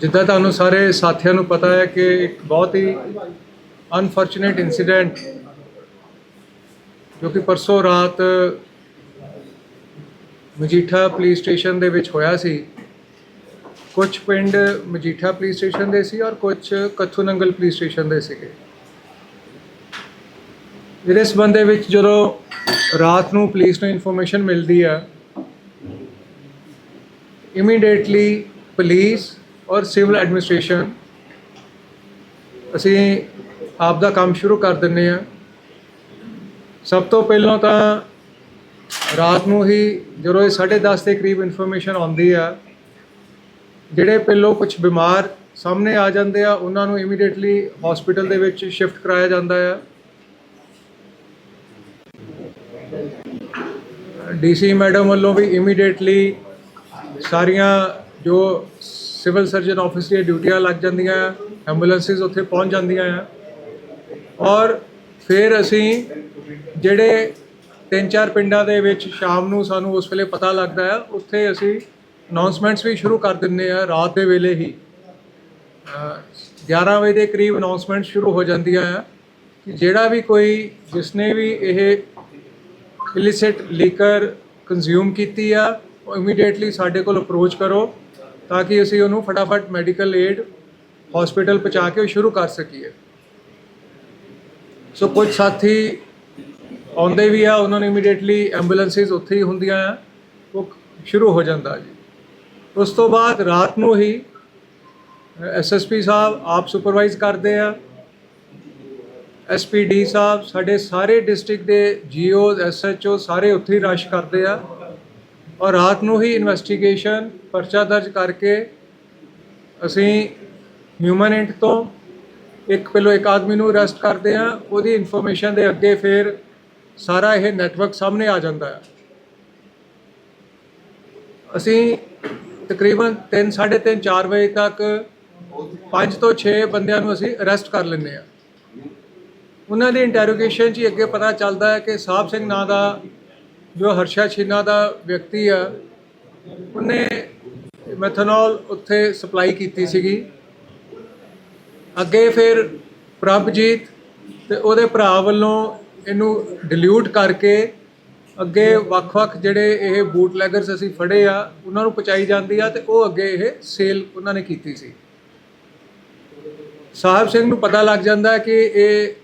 ਜਿੱਦਾਂ ਤੁਹਾਨੂੰ ਸਾਰੇ ਸਾਥੀਆਂ ਨੂੰ ਪਤਾ ਹੈ ਕਿ ਇੱਕ ਬਹੁਤ ਹੀ ਅਨਫੋਰਚੂਨੇਟ ਇਨਸੀਡੈਂਟ ਜੋ ਕਿ ਪਰਸੋਂ ਰਾਤ ਮਜੀਠਾ ਪੁਲਿਸ ਸਟੇਸ਼ਨ ਦੇ ਵਿੱਚ ਹੋਇਆ ਸੀ। ਕੁਝ ਪਿੰਡ ਮਜੀਠਾ ਪੁਲਿਸ ਸਟੇਸ਼ਨ ਦੇ ਸੀ ਔਰ ਕੁਝ ਕੱਥੂ ਨੰਗਲ ਪੁਲਿਸ ਸਟੇਸ਼ਨ ਦੇ ਸੀਗੇ। ਇਹਦੇ ਸੰਬੰਧ ਵਿੱਚ ਜਦੋਂ ਰਾਤ ਨੂੰ ਪੁਲਿਸ ਨੂੰ ਇਨਫੋਰਮੇਸ਼ਨ ਮਿਲਦੀ ਆ ਇਮੀਡੀਏਟਲੀ ਪੁਲਿਸ ਔਰ ਸਿਵਲ ਐਡਮਿਨਿਸਟ੍ਰੇਸ਼ਨ, ਅਸੀਂ ਆਪ ਦਾ ਕੰਮ ਸ਼ੁਰੂ ਕਰ ਦਿੰਨੇ ਆ ਸਭ ਤੋਂ ਪਹਿਲਾਂ ਤਾਂ ਰਾਤ ਨੂੰ ਹੀ ਜਦੋਂ ਇਹ 10:30 ਦੇ ਕਰੀਬ ਇਨਫੋਰਮੇਸ਼ਨ ਆਉਂਦੀ ਆ, ਜਿਹੜੇ ਪਹਿਲੋਂ ਕੁਝ ਬਿਮਾਰ ਸਾਹਮਣੇ ਆ ਜਾਂਦੇ ਆ, ਉਹਨਾਂ ਨੂੰ ਇਮੀਡੀਏਟਲੀ ਹਸਪੀਟਲ ਦੇ ਵਿੱਚ ਸ਼ਿਫਟ ਕਰਾਇਆ ਜਾਂਦਾ ਆ। ਡੀਸੀ ਮੈਡਮ ਵੱਲੋਂ ਵੀ ਇਮੀਡੀਏਟਲੀ ਸਾਰੀਆਂ ਜੋ ਸਿਵਲ ਸਰਜਨ ਆਫਿਸ ਦੀਆਂ ਡਿਊਟੀਆਂ ਲੱਗ ਜਾਂਦੀਆਂ ਆ ਐਂਬੂਲੈਂਸਿਸ ਉੱਥੇ ਪਹੁੰਚ ਜਾਂਦੀਆਂ ਆ। ਔਰ ਫਿਰ ਅਸੀਂ ਜਿਹੜੇ ਤਿੰਨ ਚਾਰ ਪਿੰਡਾਂ ਦੇ ਵਿੱਚ ਸ਼ਾਮ ਨੂੰ ਸਾਨੂੰ ਉਸ ਵੇਲੇ ਪਤਾ ਲੱਗਦਾ ਆ, ਉੱਥੇ ਅਸੀਂ ਅਨਾਉਂਸਮੈਂਟਸ ਵੀ ਸ਼ੁਰੂ ਕਰ ਦਿੰਦੇ ਆ ਰਾਤ ਦੇ ਵੇਲੇ ਹੀ। ਅਹ 11 ਵਜੇ ਦੇ ਕਰੀਬ ਅਨਾਉਂਸਮੈਂਟ ਸ਼ੁਰੂ ਹੋ ਜਾਂਦੀਆਂ ਆ ਕਿ ਜਿਹੜਾ ਵੀ ਕੋਈ, ਜਿਸਨੇ ਵੀ ਇਹ ਇਲਿਸਿਟ ਲੀਕਰ ਕੰਜ਼ਿਊਮ ਕੀਤੀ ਆ, ਉਹ ਇਮੀਡੀਏਟਲੀ ਸਾਡੇ ਕੋਲ ਅਪਰੋਚ ਕਰੋ ਤਾਂ ਕਿ ਅਸੀਂ ਉਹਨੂੰ ਫਟਾਫਟ ਮੈਡੀਕਲ ਏਡ ਹਸਪੀਟਲ ਪਹੁੰਚਾ ਕੇ ਉਹ ਸ਼ੁਰੂ ਕਰ ਸਕੀਏ। ਸੋ ਕੁਝ ਸਾਥੀ ਆਉਂਦੇ ਵੀ ਆ, ਉਹਨਾਂ ਨੂੰ ਇਮੀਡੀਏਟਲੀ ਐਂਬੂਲੈਂਸਿਸ ਉੱਥੇ ਹੀ ਹੁੰਦੀਆਂ ਆ, ਉਹ ਸ਼ੁਰੂ ਹੋ ਜਾਂਦਾ ਜੀ। ਉਸ ਤੋਂ ਬਾਅਦ ਰਾਤ ਨੂੰ ਹੀ ਐਸਐਸਪੀ ਸਾਹਿਬ ਆਪ ਸੁਪਰਵਾਈਜ਼ ਕਰਦੇ ਆ ਐਸਪੀਡੀ ਸਾਹਿਬ ਸਾਡੇ ਸਾਰੇ ਡਿਸਟ੍ਰਿਕਟ ਦੇ ਜੀਓ ਐਸਐਚਓ ਸਾਰੇ ਉੱਥੇ ਹੀ ਰਸ਼ ਕਰਦੇ ਆ। ਔਰ ਰਾਤ ਨੂੰ ਹੀ ਇਨਵੈਸਟੀਗੇਸ਼ਨ ਪਰਚਾ ਦਰਜ ਕਰਕੇ ਅਸੀਂ ਹਿਊਮਨ ਇੰਟ ਤੋਂ ਇੱਕ ਪਹਿਲੋਂ ਇੱਕ ਆਦਮੀ ਨੂੰ ਅਰੈਸਟ ਕਰਦੇ ਆ। ਉਹਦੀ ਇਨਫੋਰਮੇਸ਼ਨ ਦੇ ਅੱਗੇ ਫਿਰ ਸਾਰਾ ਇਹ ਨੈਟਵਰਕ ਸਾਹਮਣੇ ਆ ਜਾਂਦਾ ਹੈ ਅਸੀਂ ਤਕਰੀਬਨ 3 3:30 4 ਵਜੇ ਤੱਕ 5 ਤੋਂ 6 ਬੰਦਿਆਂ ਨੂੰ ਅਸੀਂ ਅਰੈਸਟ ਕਰ ਲੈਂਦੇ ਆ। ਉਹਨਾਂ ਦੀ ਇੰਟਰੋਗੇਸ਼ਨ 'ਚ ਹੀ ਅੱਗੇ ਪਤਾ ਚੱਲਦਾ ਹੈ ਕਿ ਸਾਹਿਬ ਸਿੰਘ ਨਾਂ ਦਾ ਜੋ ਹਰਸ਼ਾ ਛੀਨਾ ਦਾ ਵਿਅਕਤੀ ਆ, ਉਹਨੇ ਮੈਥਨੋਲ ਉੱਥੇ ਸਪਲਾਈ ਕੀਤੀ ਸੀਗੀ। ਅੱਗੇ ਫਿਰ ਪ੍ਰਭਜੀਤ ਤੇ ਉਹਦੇ ਭਰਾ ਵੱਲੋਂ ਇਹਨੂੰ ਡਿਲੂਟ ਕਰਕੇ ਅੱਗੇ ਵੱਖ-ਵੱਖ ਜਿਹੜੇ ਇਹ ਬੂਟ ਲੈਗਰਸ ਅਸੀਂ ਫੜੇ ਆ, ਉਹਨਾਂ ਨੂੰ ਪਹੁੰਚਾਈ ਜਾਂਦੀ ਆ ਤੇ ਉਹ ਅੱਗੇ ਇਹ ਸੇਲ ਉਹਨਾਂ ਨੇ ਕੀਤੀ ਸੀ। ਸਾਹਿਬ ਸਿੰਘ ਨੂੰ ਪਤਾ ਲੱਗ ਜਾਂਦਾ ਕਿ ਇਹ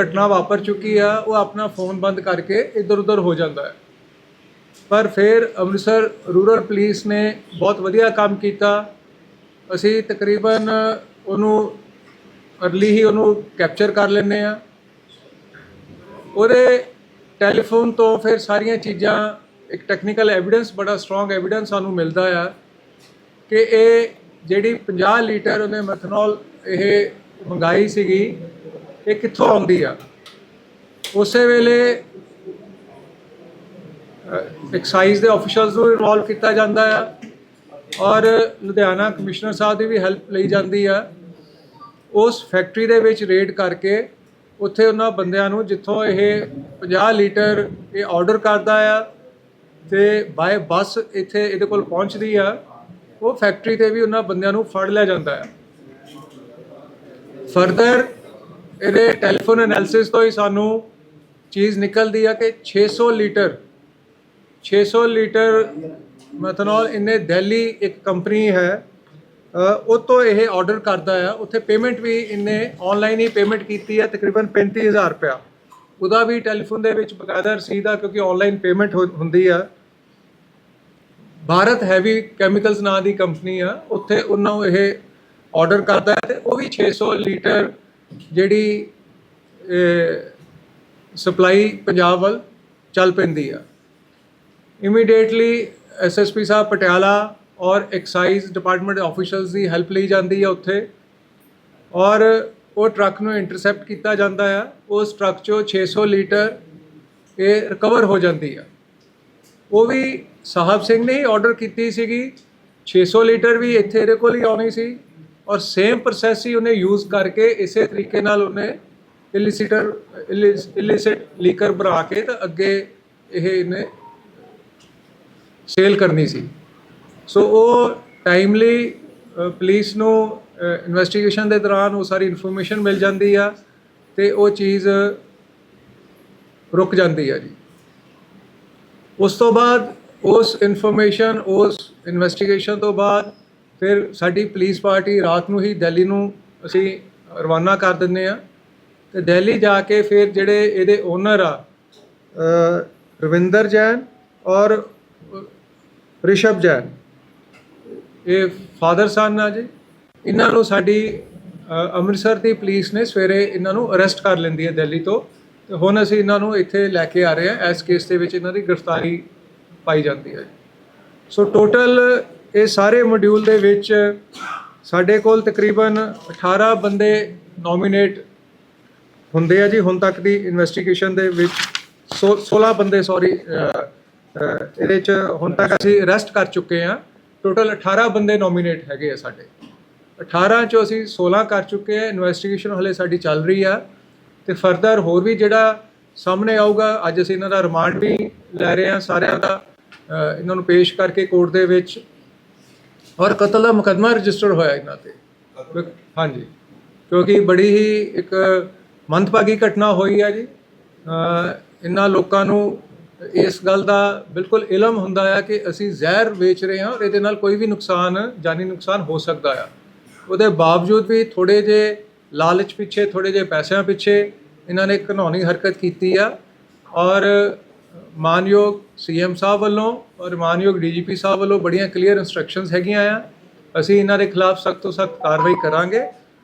ਘਟਨਾ ਵਾਪਰ ਚੁੱਕੀ ਆ, ਉਹ ਆਪਣਾ ਫੋਨ ਬੰਦ ਕਰਕੇ ਇੱਧਰ ਉੱਧਰ ਹੋ ਜਾਂਦਾ ਹੈ। ਪਰ ਫਿਰ ਅੰਮ੍ਰਿਤਸਰ ਰੂਰਲ ਪੁਲਿਸ ਨੇ ਬਹੁਤ ਵਧੀਆ ਕੰਮ ਕੀਤਾ। ਅਸੀਂ ਤਕਰੀਬਨ ਉਹਨੂੰ ਅਰਲੀ ਹੀ ਉਹਨੂੰ ਕੈਪਚਰ ਕਰ ਲੈਂਦੇ ਆ ਉਹਦੇ ਟੈਲੀਫੋਨ ਤੋਂ ਫਿਰ ਸਾਰੀਆਂ ਚੀਜ਼ਾਂ, ਇੱਕ ਟੈਕਨੀਕਲ ਐਵੀਡੈਂਸ ਬੜਾ ਸਟਰੋਂਗ ਐਵੀਡੈਂਸ ਸਾਨੂੰ ਮਿਲਦਾ ਆ ਕਿ ਇਹ ਜਿਹੜੀ 50 ਲੀਟਰ ਉਹਨੇ ਮੈਥਨੋਲ ਇਹ ਮੰਗਾਈ ਸੀਗੀ ਇਹ ਕਿੱਥੋਂ ਆਉਂਦੀ ਆ? ਉਸੇ ਵੇਲੇ ਐਕਸਾਈਜ਼ ਦੇ ਅਫੀਸ਼ੀਅਲਸ ਨੂੰ ਇਨਵੋਲਵ ਕੀਤਾ ਜਾਂਦਾ ਆ ਔਰ ਲੁਧਿਆਣਾ ਕਮਿਸ਼ਨਰ ਸਾਹਿਬ ਦੀ ਵੀ ਹੈਲਪ ਲਈ ਜਾਂਦੀ ਆ। ਉਸ ਫੈਕਟਰੀ ਦੇ ਵਿੱਚ ਰੇਡ ਕਰਕੇ ਉੱਥੇ ਉਹਨਾਂ ਬੰਦਿਆਂ ਨੂੰ ਜਿੱਥੋਂ ਇਹ 50 ਲੀਟਰ ਇਹ ਆਰਡਰ ਕਰਦਾ ਆ ਤੇ ਬਾਏ ਬੱਸ ਇੱਥੇ ਇਹਦੇ ਕੋਲ ਪਹੁੰਚਦੀ ਆ, ਉਹ ਫੈਕਟਰੀ ਤੇ ਵੀ ਉਹਨਾਂ ਬੰਦਿਆਂ ਨੂੰ ਫੜ ਲਿਆ ਜਾਂਦਾ ਆ। ਫਰਦਰ ਇਹਦੇ ਟੈਲੀਫੋਨ ਐਨਾਲਿਸਿਸ ਤੋਂ ਹੀ ਸਾਨੂੰ ਚੀਜ਼ ਨਿਕਲਦੀ ਆ ਕਿ 600 ਲੀਟਰ 600 ਲੀਟਰ ਮੈਥਨੋਲ ਇਹਨੇ ਦਿੱਲੀ ਇੱਕ ਕੰਪਨੀ ਹੈ ਉਹ ਤੋਂ ਇਹ ਆਰਡਰ ਕਰਦਾ ਆ। ਉੱਥੇ ਪੇਮੈਂਟ ਵੀ ਇਹਨੇ ਆਨਲਾਈਨ ਹੀ ਪੇਮੈਂਟ ਕੀਤੀ ਹੈ ਤਕਰੀਬਨ 35000 ਰੁਪਇਆ। ਉਹਦਾ ਵੀ ਟੈਲੀਫੋਨ ਦੇ ਵਿੱਚ ਬਕਾਇਦਾ ਰਸੀਦ ਆ, ਕਿਉਂਕਿ ਆਨਲਾਈਨ ਪੇਮੈਂਟ ਹੁੰਦੀ ਆ। ਭਾਰਤ ਹੈਵੀ ਕੈਮੀਕਲਸ ਨਾਂ ਦੀ ਕੰਪਨੀ ਆ, ਉੱਥੇ ਉਹਨਾਂ ਨੂੰ ਇਹ ਆਰਡਰ ਕਰਦਾ ਹੈ ਤੇ ਉਹ ਵੀ 600 ਲੀਟਰ ਜਿਹੜੀ ਸਪਲਾਈ ਪੰਜਾਬ ਵੱਲ ਚੱਲ ਪੈਂਦੀ ਆ। ਇਮੀਡੀਏਟਲੀ ਐਸਐਸਪੀ ਸਾਹਿਬ ਪਟਿਆਲਾ ਔਰ ਐਕਸਾਈਜ਼ ਡਿਪਾਰਟਮੈਂਟ ਆਫੀਸ਼ੀਅਲਸ ਦੀ ਹੈਲਪ ਲਈ ਜਾਂਦੀ ਹੈ ਉੱਥੇ। ਔਰ ਉਹ ਟਰੱਕ ਨੂੰ ਇੰਟਰਸੈਪਟ ਕੀਤਾ ਜਾਂਦਾ ਆ। ਉਸ ਟਰੱਕ 'ਚੋਂ 600 ਲੀਟਰ ਇਹ ਰਿਕਵਰ ਹੋ ਜਾਂਦੀ ਆ। ਉਹ ਵੀ ਸਾਹਿਬ ਸਿੰਘ ਨੇ ਹੀ ਆਰਡਰ ਕੀਤੀ ਸੀਗੀ। 600 ਲੀਟਰ ਵੀ ਇੱਥੇ ਇਹਦੇ ਕੋਲ ਹੀ ਆਉਣੀ ਸੀ। ਔਰ ਸੇਮ ਪ੍ਰੋਸੈਸ ਹੀ ਉਹਨੇ ਯੂਜ਼ ਕਰਕੇ ਇਸੇ ਤਰੀਕੇ ਨਾਲ ਉਹਨੇ ਇਲਿਸਿਟਰ ਇਲਿਸਿਟ ਲੀਕਰ ਬਣਾ ਕੇ ਤਾਂ ਅੱਗੇ ਇਹ ਇਹਨੇ ਸੇਲ ਕਰਨੀ ਸੀ। ਸੋ ਉਹ ਟਾਈਮਲੀ ਪੁਲਿਸ ਨੂੰ ਇਨਵੈਸਟੀਗੇਸ਼ਨ ਦੇ ਦੌਰਾਨ ਉਹ ਸਾਰੀ ਇਨਫੋਰਮੇਸ਼ਨ ਮਿਲ ਜਾਂਦੀ ਆ ਤੇ ਉਹ ਚੀਜ਼ ਰੁਕ ਜਾਂਦੀ ਆ ਜੀ। ਉਸ ਤੋਂ ਬਾਅਦ ਉਸ ਇਨਫੋਰਮੇਸ਼ਨ ਉਸ ਇਨਵੈਸਟੀਗੇਸ਼ਨ ਤੋਂ ਬਾਅਦ ਫਿਰ ਸਾਡੀ ਪੁਲਿਸ ਪਾਰਟੀ ਰਾਤ ਨੂੰ ਹੀ ਦਿੱਲੀ ਨੂੰ ਅਸੀਂ ਰਵਾਨਾ ਕਰ ਦਿੰਦੇ ਆ ਤੇ ਦਿੱਲੀ ਜਾ ਕੇ ਫਿਰ ਜਿਹੜੇ ਇਹਦੇ ਓਨਰ ਆ ਰਵਿੰਦਰ ਜੈਨ ਔਰ ਰਿਸ਼ਭ ਜੈਨ। ਇਹ ਫਾਦਰ ਸਨ ਆ ਜੀ। ਇਹਨਾਂ ਨੂੰ ਸਾਡੀ ਅੰਮ੍ਰਿਤਸਰ ਦੀ ਪੁਲਿਸ ਨੇ ਸਵੇਰੇ ਇਹਨਾਂ ਨੂੰ ਅਰੈਸਟ ਕਰ ਲੈਂਦੀ ਹੈ ਦਿੱਲੀ ਤੋਂ। ਤੇ ਹੁਣ ਅਸੀਂ ਇਹਨਾਂ ਨੂੰ ਇੱਥੇ ਲੈ ਕੇ ਆ ਰਹੇ ਹਾਂ। ਇਸ ਕੇਸ ਦੇ ਵਿੱਚ ਇਹਨਾਂ ਦੀ ਗ੍ਰਿਫਤਾਰੀ ਪਾਈ ਜਾਂਦੀ ਹੈ। ਸੋ ਟੋਟਲ ਇਹ ਸਾਰੇ ਮੋਡਿਊਲ ਦੇ ਵਿੱਚ ਸਾਡੇ ਕੋਲ ਤਕਰੀਬਨ 18 ਬੰਦੇ ਨੋਮੀਨੇਟ ਹੁੰਦੇ ਆ ਜੀ, ਹੁਣ ਤੱਕ ਦੀ ਇਨਵੈਸਟੀਗੇਸ਼ਨ ਦੇ ਵਿੱਚ ਸੋ- 16 ਬੰਦੇ ਸੌਰੀ ਇਹਦੇ ਚ ਹੁਣ ਤੱਕ ਅਸੀਂ ਅਰੈਸਟ ਕਰ ਚੁੱਕੇ ਆ ਟੋਟਲ 18 ਬੰਦੇ ਨੋਮੀਨੇਟ ਹੈਗੇ ਆ ਸਾਡੇ। 18 ਚੋਂ ਅਸੀਂ 16 ਕਰ ਚੁੱਕੇ ਆ ਇਨਵੈਸਟੀਗੇਸ਼ਨ ਹਲੇ ਸਾਡੀ ਚੱਲ ਰਹੀ ਆ। ਤੇ ਫਰਦਰ ਹੋਰ ਵੀ ਜਿਹੜਾ ਸਾਹਮਣੇ ਆਊਗਾ, ਅੱਜ ਅਸੀਂ ਇਹਨਾਂ ਦਾ ਰਿਮਾਂਡ ਵੀ ਲੈ ਰਹੇ ਆ ਸਾਰਿਆਂ ਦਾ। ਇਹਨਾਂ ਨੂੰ ਪੇਸ਼ ਕਰਕੇ ਕੋਰਟ ਦੇ ਵਿੱਚ ਔਰ ਕਤਲ ਦਾ ਮੁਕੱਦਮਾ ਰਜਿਸਟਰ ਹੋਇਆ ਇਹਨਾਂ ਤੇ। ਹਾਂਜੀ। ਕਿਉਂਕਿ ਬੜੀ ਹੀ ਇੱਕ ਮੰਦਭਾਗੀ ਘਟਨਾ ਹੋਈ ਹੈ ਜੀ। ਇਹਨਾਂ ਲੋਕਾਂ ਨੂੰ ਇਸ ਗੱਲ ਦਾ ਬਿਲਕੁਲ ਇਲਮ ਹੁੰਦਾ ਹੈ ਕਿ ਅਸੀਂ ਜ਼ਹਿਰ ਵੇਚ ਰਹੇ ਹਾਂ ਔਰ ਇਹਦੇ ਨਾਲ ਕੋਈ ਵੀ ਨੁਕਸਾਨ ਜਾਨੀ ਨੁਕਸਾਨ ਹੋ ਸਕਦਾ ਆ। ਉਹਦੇ ਬਾਵਜੂਦ ਵੀ ਥੋੜੇ ਜੇ ਲਾਲਚ ਪਿੱਛੇ ਥੋੜੇ ਜੇ ਪੈਸਿਆਂ ਪਿੱਛੇ ਇਹਨਾਂ ਨੇ ਘਨੌਣੀ ਹਰਕਤ ਕੀਤੀ ਆ। ਔਰ ਮਾਨਯੋਗ ਸੀਐਮ ਸਾਹਿਬ ਵੱਲੋਂ ਔਰ ਮਾਨਯੋਗ ਡੀਜੀਪੀ ਸਾਹਿਬ ਵੱਲੋਂ ਬੜੀਆਂ ਕਲੀਅਰ ਇਨਸਟਰਕਸ਼ਨਸ ਹੈਗੀਆਂ ਆ। ਅਸੀਂ ਇਹਨਾਂ ਦੇ ਖਿਲਾਫ ਸਖਤ ਤੋਂ ਸਖਤ ਕਾਰਵਾਈ ਕਰਾਂਗੇ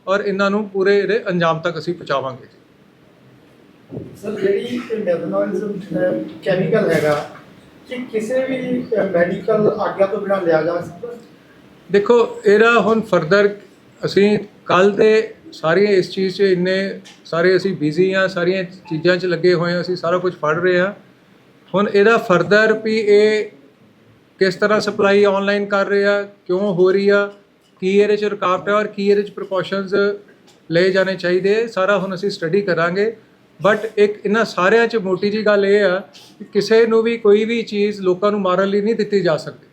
ਔਰ ਇਹਨਾਂ ਨੂੰ ਪੂਰੇ ਇਹਦੇ ਅੰਜਾਮ ਤੱਕ ਅਸੀਂ ਪਹੁੰਚਾਵਾਂਗੇ ਜੀ। ਸਰ ਜਿਹੜੀ ਮੈਥਨੋਇਜ਼ਮ ਕੈਮੀਕਲ ਹੈਗਾ ਕਿ ਕਿਸੇ ਵੀ ਮੈਡੀਕਲ ਆਗਿਆ ਤੋਂ ਬਿਨਾਂ ਲਿਆ ਜਾ ਸਕਦਾ? ਦੇਖੋ ਇਹਦਾ ਹੁਣ ਫਰਦਰ ਅਸੀਂ ਕੱਲ ਦੇ ਸਾਰੀਆਂ ਇਸ ਚੀਜ਼ 'ਚ ਇੰਨੇ ਸਾਰੇ ਅਸੀਂ ਬਿਜ਼ੀ ਆ ਸਾਰੀਆਂ ਚੀਜ਼ਾਂ 'ਚ ਲੱਗੇ ਹੋਏ ਆ ਅਸੀਂ ਸਾਰਾ ਕੁਝ ਫੜ ਰਹੇ ਆ ਹੁਣ ਇਹਦਾ ਫਰਦਰ ਵੀ ਇਹ ਕਿਸ ਤਰ੍ਹਾਂ ਸਪਲਾਈ ਆਨਲਾਈਨ ਕਰ ਰਹੇ ਆ, ਕਿਉਂ ਹੋ ਰਹੀ ਆ, ਕੀ ਇਹਦੇ 'ਚ ਰੁਕਾਵਟ ਹੈ ਔਰ ਕੀ ਇਹਦੇ 'ਚ ਪ੍ਰੀਕਾਸ਼ਨਸ ਲਏ ਜਾਣੇ ਚਾਹੀਦੇ, ਸਾਰਾ ਹੁਣ ਅਸੀਂ ਸਟੱਡੀ ਕਰਾਂਗੇ। ਬਟ ਇੱਕ ਇਹਨਾਂ ਸਾਰਿਆਂ 'ਚ ਮੋਟੀ ਜੀ ਗੱਲ ਇਹ ਆ ਕਿ ਕਿਸੇ ਨੂੰ ਵੀ ਕੋਈ ਵੀ ਚੀਜ਼ ਲੋਕਾਂ ਨੂੰ ਮਾਰਨ ਲਈ ਨਹੀਂ ਦਿੱਤੀ ਜਾ ਸਕਦੀ।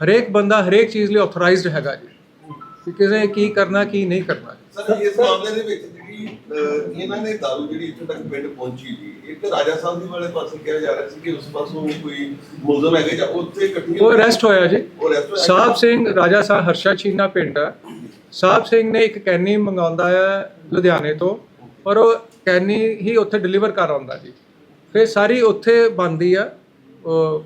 ਹਰੇਕ ਬੰਦਾ ਹਰੇਕ ਚੀਜ਼ ਲਈ ਆਥੋਰਾਈਜ਼ਡ ਹੈਗਾ ਜੀ, ਕਿ ਕਿਸੇ ਕੀ ਕਰਨਾ, ਕੀ ਨਹੀਂ ਕਰਨਾ। ਸਰ, ਇਸ ਮਾਮਲੇ ਦੇ ਵਿੱਚ ਜਿਹੜੀ ਇਹਨਾਂ ਨੇ ਦਾਰੂ ਜਿਹੜੀ ਇੱਥੇ ਤੱਕ ਪਿੰਡ ਪਹੁੰਚੀ ਜੀ ਇੱਕ ਰਾਜਾ ਸਾਹਿਬ ਦੀ ਵਾਲੇ ਪਾਸੇ ਕਿਹਾ ਜਾ ਰਿਹਾ ਸੀ ਕਿ ਉਸ ਪਾਸੋਂ ਕੋਈ ਮੁਲਜ਼ਮ ਹੈਗੇ ਜਾਂ ਉੱਥੇ ਇਕੱਠੀ ਉਹ ਅਰੈਸਟ ਹੋਇਆ ਜੀ। ਸਾਹਿਬ ਸਿੰਘ ਰਾਜਾ ਸਾਹਿਬ ਹਰਸ਼ਾ ਚੀਨਾ ਪਿੰਡ ਆ। ਸਾਹਿਬ ਸਿੰਘ ਨੇ ਇੱਕ ਕੈਨੀ ਮੰਗਾਉਂਦਾ ਹੈ ਲੁਧਿਆਣੇ ਤੋਂ ਪਰ ਉਹ ਕੈਨੀ ਹੀ ਉੱਥੇ ਡਿਲੀਵਰ ਕਰ ਆਉਂਦਾ ਜੀ। ਫਿਰ ਸਾਰੀ ਉੱਥੇ ਬਣਦੀ ਆ